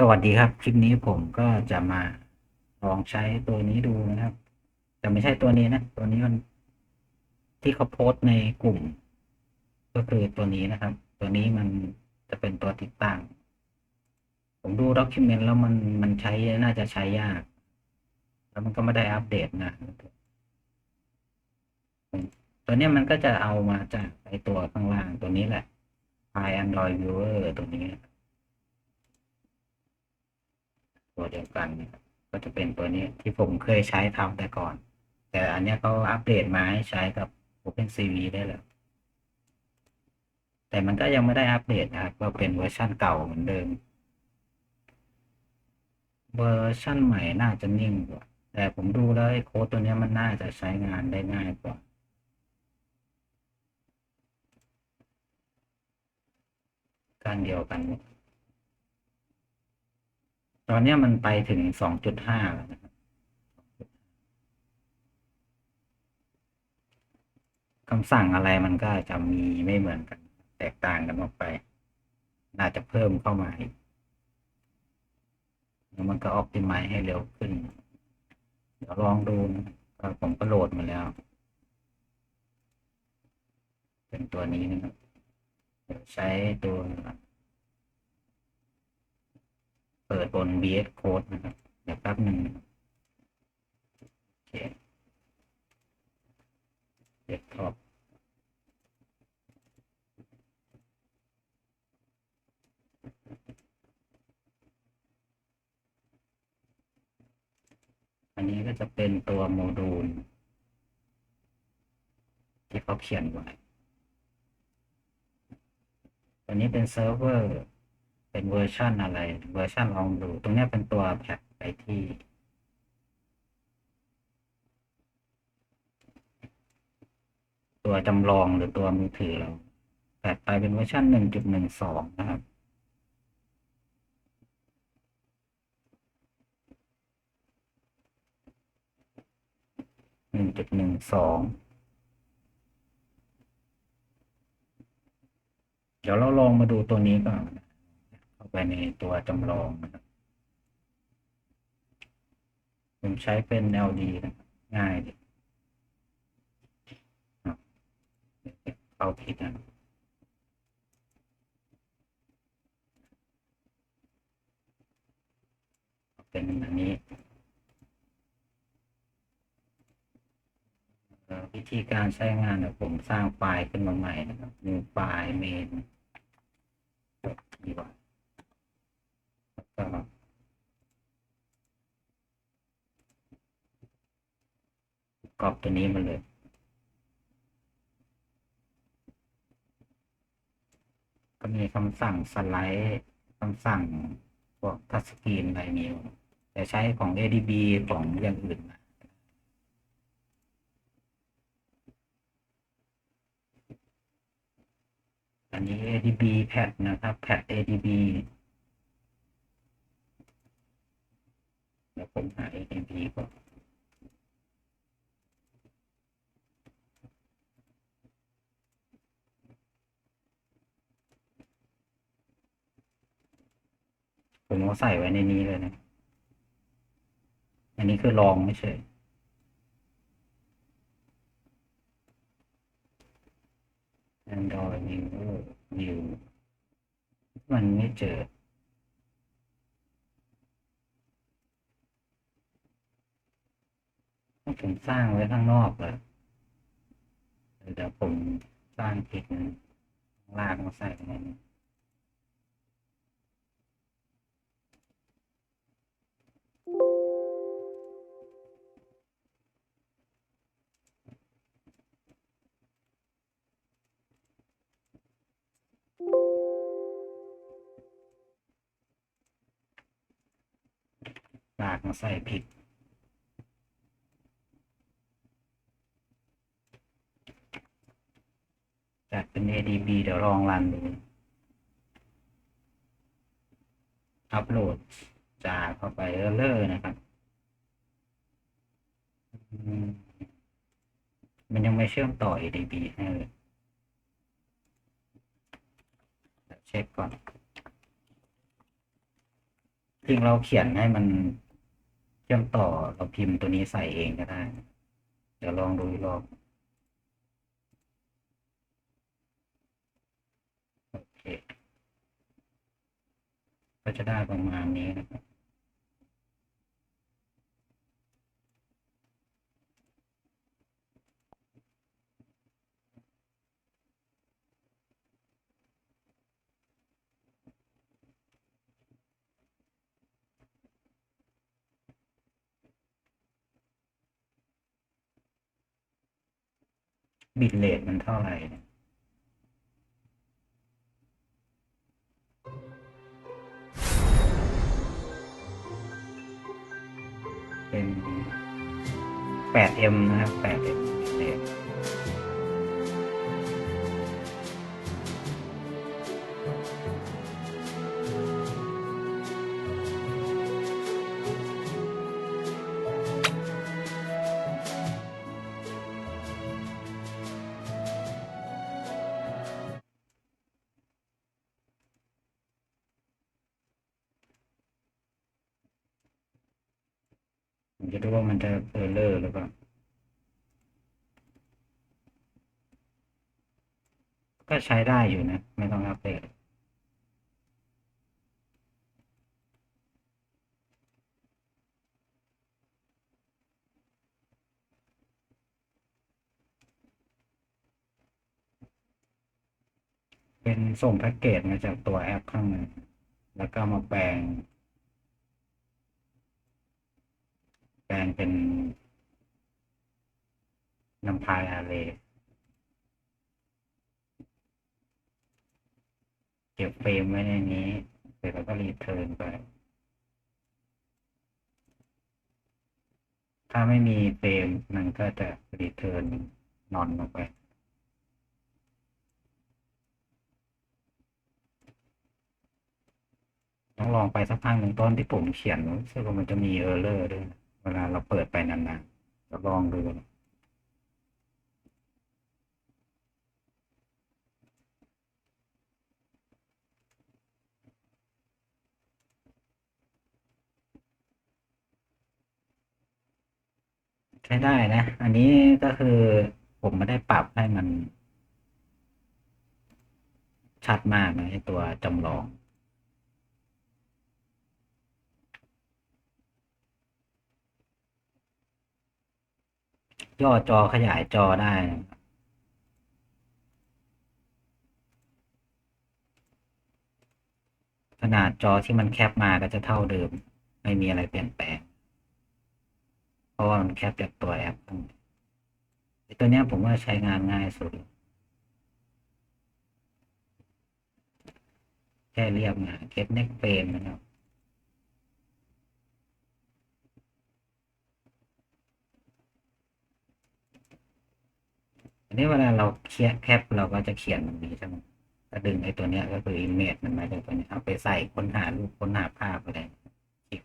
สวัสดีครับ คลิปนี้ผมก็จะมาลองใช้ตัวนี้ดูนะครับ แต่ไม่ใช่ตัวนี้นะ ตัวนี้มันที่เขาโพสต์ในกลุ่ม ก็คือตัวนี้นะครับ ตัวนี้มันจะเป็นตัวติดตั้ง ผมดูด็อกิเมนต์แล้วมันมันใช้น่าจะใช้ยาก แล้วมันก็ไม่ได้อัปเดตนะตัวนี้มันก็จะเอามาจากไอตัวข้างล่างตัวนี้แหละไฟล์ Android Viewer ตัวนี้ ตัวเดียวกันก็จะเป็นตัวนี้ที่ผมเคยใช้ทำแต่ก่อน แต่อันนี้เขาอัปเดตมาให้ใช้กับ OpenCV ได้แล้วแต่มันก็ยังไม่ได้อัปเดตนะครับก็เป็นเวอร์ชั่นเก่าเหมือนเดิม เวอร์ชั่นใหม่น่าจะนิ่งกว่า แต่ผมดูแล้วโค้ดตัวนี้มันน่าจะใช้งานได้ง่ายกว่าการเดียวกัน ตอนนี้มันไปถึงสองจุดห้าแล้วนะครับคำสั่งอะไรมันก็จะมีไม่เหมือนกัน แตกต่างกันออกไป น่าจะเพิ่มเข้ามาอีกแล้วมันก็ออ t ติ i z e ให้เร็วขึ้น เดี๋ยวลองดูนะผมก็โหลดมาแล้ว เป็นตัวนี้นะครับ ใช้ตัว เปิดบน VS Code นะครับ เดี๋ยวแป๊บหนึ่งเคเดสก์ท็อปอันนี้ก็จะเป็นตัวโมดูล ที่เขาเขียนไว้ตัวนี้เป็นเซิร์ฟเวอร์ เป็นเวอร์ชันอะไร เวอร์ชันลองดู ตรงนี้เป็นตัวแพ็กไปที่ตัวจำลองหรือตัวมือถือเราแพ็กไปเป็นเวอร์ชันหนึ่งจุดหนึ่งสองนะครับหนึ่งจุดหนึ่งสองเดี๋ยวเราลองมาดูตัวนี้ก่อน ไปในตัวจำลองนะครับผมใช้เป็น LD นะครับง่ายดีเข้าผิดนะเป็นอันนี้วิธีการใช้งานเดี๋ยผมสร้างไฟล์ขึ้นมาใหม่นะครับ new ไฟล์ main ดีกว่าแล้วก็ กรอบตัวนี้มาเลย ก็มีคำสั่งสไลด์คำสั่งพวกทัชสกรีนอะไรมีอยู่แต่ใช้ของ ADB ของอย่างอื่นอันนี้ ADB แพดนะครับแพด ADB เดี๋ยวผมหา ADB ก่อน ผมเอาใส่ไว้ในนี้เลยนะ อันนี้คือลองไม่ใช่ Android Viewer View มันไม่เจอผมสร้างไว้ข้างนอกเลยเดี๋ยวผมสร้างผิดนะลากมาใส่ในนี้ ใส่ผิดจากเป็น ADB เดี๋ยวลองรันดูอัปโหลดจากเข้าไปเออเลอร์นะครับ มันยังไม่เชื่อมต่อ ADB ให้เลยเดี๋ยวเช็คก่อนจริงเราเขียนให้มัน ชื่อมต่อเราพิมพ์ตัวนี้ใส่เองก็ได้ เดี๋ยวลองดูอีกรอบโอเค ก็จะได้ประมาณนี้นะครับ บิตเลทมันเท่าไหร่เนี่ยเป็น 8M นะครับ 8M ูว่ามันจะเออร์เลอร์หรือเปล่าก็ใช้ได้อยู่นะ ไม่ต้องอัปเดตเป็นส่งแพ็กเกจมาจากตัวแอปข้างในแล้วก็มาแปลง แปลงเป็นนำพายอาเรเก็บเฟรมไว้ในนี้เสร็จแล้วก็รีเทิร์นไป ถ้าไม่มีเฟรมมันก็จะรีเทิร์นนอนลงไปต้องลองไปสักพักหนึ่งตอนที่ผมเขียนรู้สึกว่ามันจะมีเออร์เลอร์ด้วย วลาเราเปิดไปนานๆ เราลองดูใช้ได้นะ อันนี้ก็คือผมไม่ได้ปรับให้มัน ชัดมากนะตัวจำลอง ย่อจอขยายจอได้ ขนาดจอที่มันแคปมาก็จะเท่าเดิม ไม่มีอะไรเปลี่ยนแปลง เพราะว่ามันแคปจากตัวแอปตัวนี้ผมว่าใช้งานง่ายสุด แค่เรียบมาเก็บเน็กเฟรมนะครับ นนี้เวลาเราเขียแคปเราก็จะเขียนแบบนี้ใช่ไหมถ้าดึงไอ้ตัวเนี้ยก็คือ image มันมาจากตัวนี้เอาไปใส่ค้นหารูปค้นหาภาพอะไรคลิก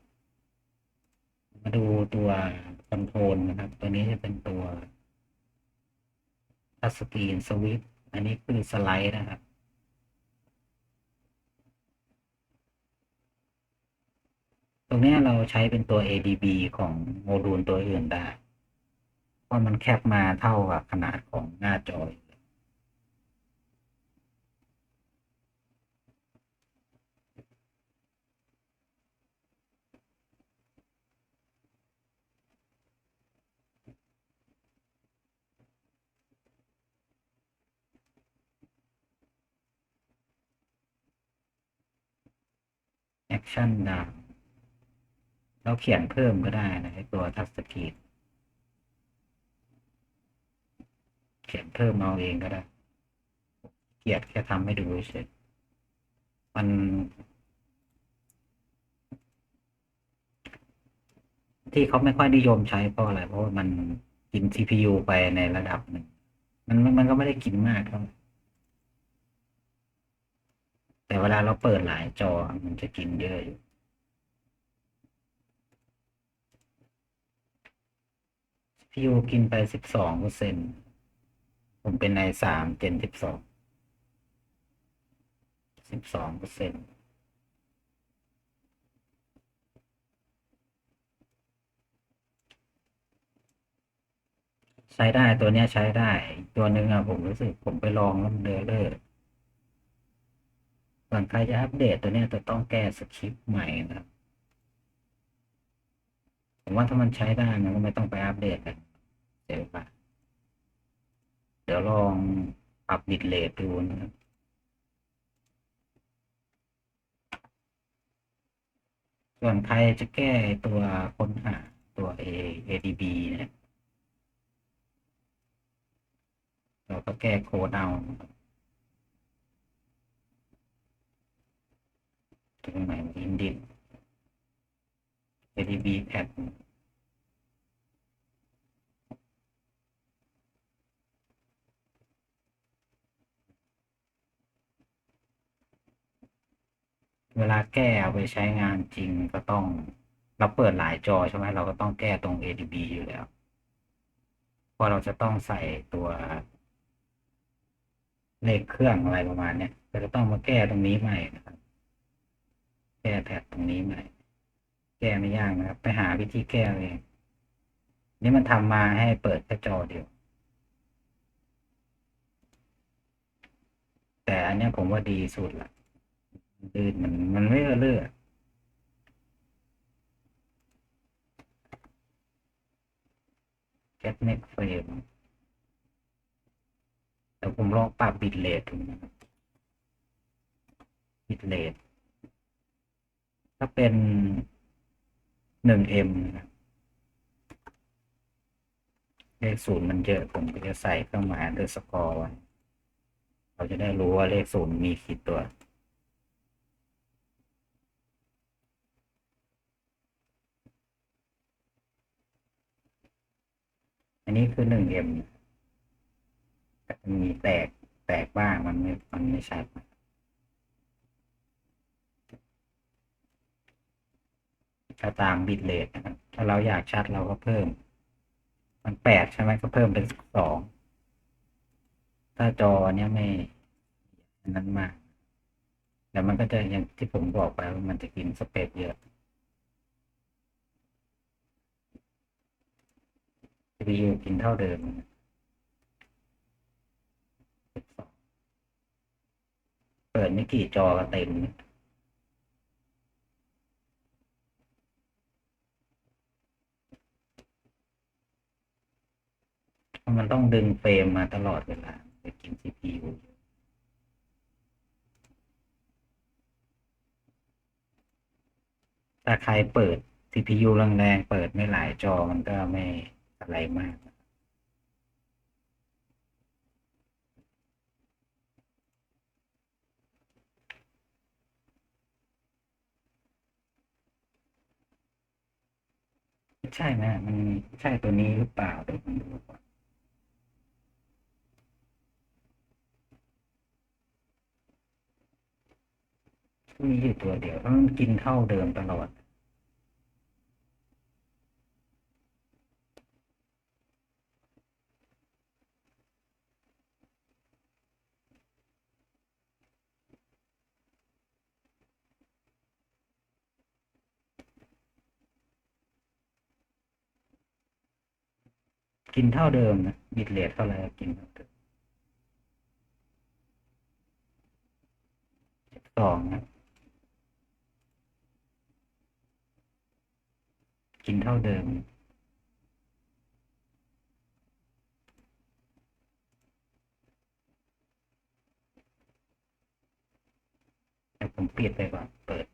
มาดูตัวคอนโทรลนะครับ ตัวนี้จะเป็นตัวทัสกรีนสวิตอันนี้คือสไลด์นะครับตรงนี้เราใช้เป็นตัว ADB ของโมดูลตัวอื่นได้ ราะมันแคปมาเท่ากับขนาดของหน้าจอแล้วแอคชั่นดาวเราเขียนเพิ่มก็ได้นะไอตัวทัชสกรีนเขียนเพิ่มเอาเองก็ได้ เกียดแค่ทำให้ดูเฉยมันที่เขาไม่ค่อยนิยมใช้เพราะอะไร เพราะว่ามันกิน CPU ไปในระดับหนึ่ง มันมันก็ไม่ได้กินมากเท่าแต่เวลาเราเปิดหลายจอมันจะกินเยอะอยู่ CPU กินไปสิบสองเปอร์เซ็น ผมเป็นในสามเจนสิบสองสิบสองเปอร์เซ็นต์ใช้ได้ตัวเนี้ยใช้ได้ตัวหนึ่งอะผมรู้สึกผมไปลองแล้วมันเดือเลอก่อนใครจะอัปเดตตัวเนี้ยจะต้องแก้สคริปต์ใหม่นะครับผมว่าถ้ามันใช้ได้นะไม่ต้องไปอัปเดตนะเดี๋ยไป เดี๋ยวลองปรับบิตเรทดูนะครับส่วนใครจะแก้ตัวค้นหาตัว A ADB เนี่ยเราก็แก้โค้ดเอาตรงไหนอินดิ ADB แพด เวลาแก้เอาไปใช้งานจริงก็ต้องเราเปิดหลายจอใช่ไหมเราก็ต้องแก้ตรง ADB อยู่แล้วเพราะเราจะต้องใส่ตัวเลขเครื่องอะไรประมาณเนี้ยก็จะต้องมาแก้ตรงนี้ใหม่นะครับ แก้แพทตรงนี้ใหม่ แก้ไม่ยากนะครับ ไปหาวิธีแก้เอง นี่มันทำมาให้เปิดแค่จอเดียว แต่อันนี้ผมว่าดีสุดละ ลื่นมันมันไม่เลื่อนแคทเน็กเฟรมแต่ผมลองปรับบิตเรทดูนะครับบิตเรทถ้าเป็นหนึ่งเอ็มเลขศูนย์มันเยอะผมก็จะใส่เครื่องหมายเดอร์สกอร์ไว้เราจะได้รู้ว่าเลขศูนย์มีกี่ตัว นนี้คือหนึ่งเอ็มแต่มันมีแตกแตกบ้างมันไม่มันไม่ชัดถ้าตามบิตเรทนะครับถ้าเราอยากชัดเราก็เพิ่ม มันแปดใช่ไหมก็เพิ่มเป็นสองถ้าจอเนี้ยไม่นั้นมากแต่มันก็จะอย่างที่ผมบอกไปว่ามันจะกินสเปซเยอะ CPU กินเท่าเดิมเปิดไม่กี่จอก็เต็มมันต้องดึงเฟรมมาตลอดเวลาไปกิน CPU ถ้าใครเปิด CPU แรงๆ เปิดไม่หลายจอมันก็ไม่ อะไรมากใช่ไหมมันใช่ตัวนี้หรือเปล่าเดี๋ยวผมดูก่อนมีอยู่ตัวเดียวเพราะมันกินเท่าเดิมตลอด กินเท่าเดิมนะบิตเรทเท่าไหร่ก็กินเท่าเดิมสองนะกินเท่าเดิมแต่ผมเปลี่ยนไปก่อนเปิด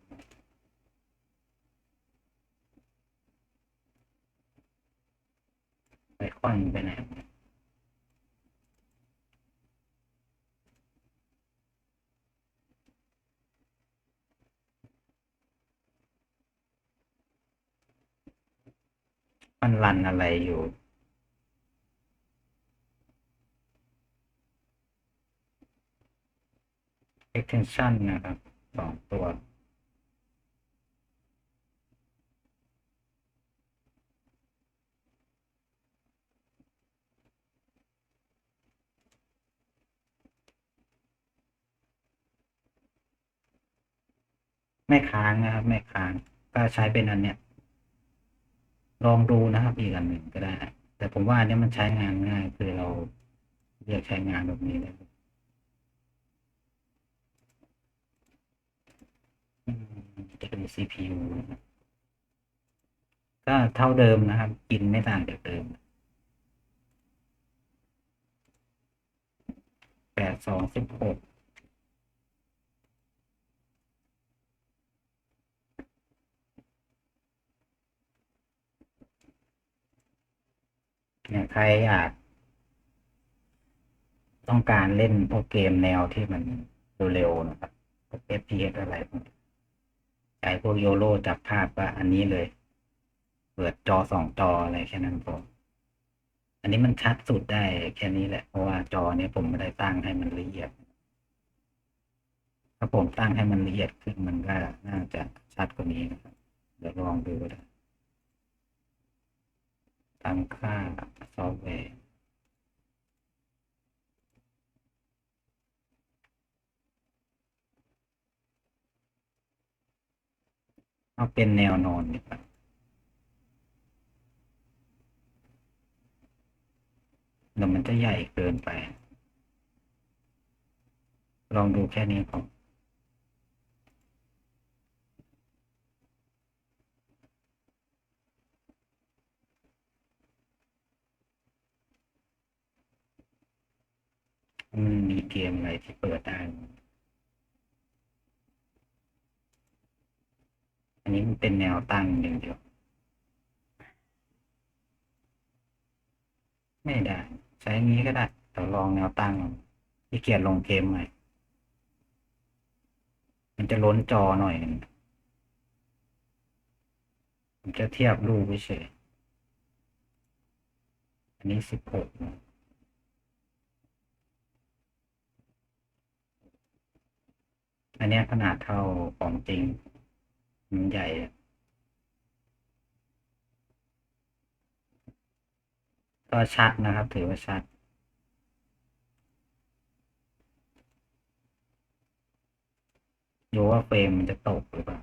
ไปควันไปไหนมันรันอะไรอยู่ extension นะครับสองตัว ไม่ค้างนะครับ ไม่ค้าง ก็ใช้เป็นอันเนี้ย ลองดูนะครับ อีกอันหนึ่งก็ได้ แต่ผมว่าอันเนี้ยมันใช้งานง่าย คือเราเรียกใช้งานแบบนี้ได้เลยจะเป็น CPU ก็เท่าเดิมนะครับ กินไม่ต่างจากเดิมแปดสองสิบหก เนี่ยใครอยาก ต้องการเล่นพวกเกมแนวที่มันเร็วๆนะครับพวก FPS อะไรพวกใช้พวกโยโรจับภาพว่าอันนี้เลย เปิดจอสองจออะไรแค่นั้นพออันนี้มันชัดสุดได้แค่นี้แหละ เพราะว่าจอเนี้ยผมไม่ได้ตั้งให้มันละเอียด ถ้าผมตั้งให้มันละเอียดขึ้นมันก็น่าจะชัดกว่านี้นะครับ เดี๋ยวลองดูนะ ตั้งค่าซอฟต์แวร์เอาเป็นแนวนอนดีกว่าเดี๋ยวมันจะใหญ่เกินไป ลองดูแค่นี้ก่อน มันมีเกมอะไรที่เปิดได้ อันนี้มันเป็นแนวตั้งอย่างเดียว ไม่ได้ ใช้งี้ก็ได้แต่ลองแนวตั้งที่เกียจลงเกมใหม่ มันจะล้นจอหน่อยนึงผมจะเทียบรูปเฉยอันนี้สิบหก อันนี้ขนาดเท่าของจริง มันใหญ่ก็ชัดนะครับ ถือว่าชัดดูว่าเฟรมมันจะตกหรือเปล่า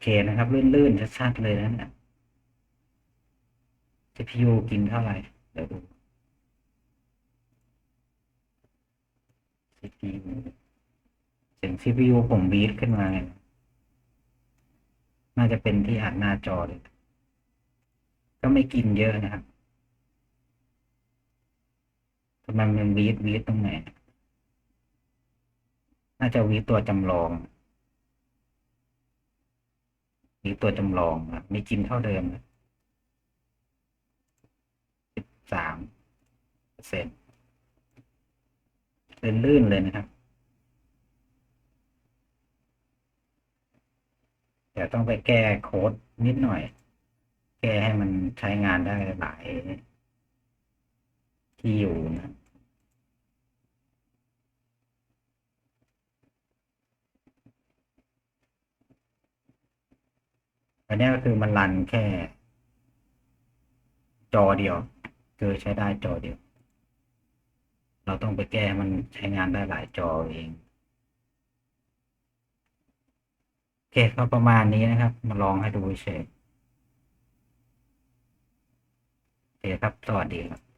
เคนะครับ ลื่นๆชัดๆเลยนะเนี่ย CPU กินเท่าไหร่ เดี๋ยวดู CPU เสียง CPU ผมบีทขึ้นมาเลยนะน่าจะเป็นที่อัดหน้าจอเลย ก็ไม่กินเยอะนะครับทำไมมันวีดวีดตรงไหน น่าจะวีดตัวจำลอง วีดตัวจำลองนะม่กินเท่าเดิมนะสิบสามเปอร์เซ็นต์ลื่นเลยนะครับเดี๋ยวต้องไปแก้โค้ดนิดหน่อย แก้ให้มันใช้งานได้หลายที่อยู่นะ อันนี้ก็คือมันรันแค่ จอเดียว คือใช้ได้จอเดียว เราต้องไปแก้มันใช้งานได้หลายจอเองโอเคก็ประมาณนี้นะครับ มาลองให้ดูเฉยโอเคครับ สวัสดีครับ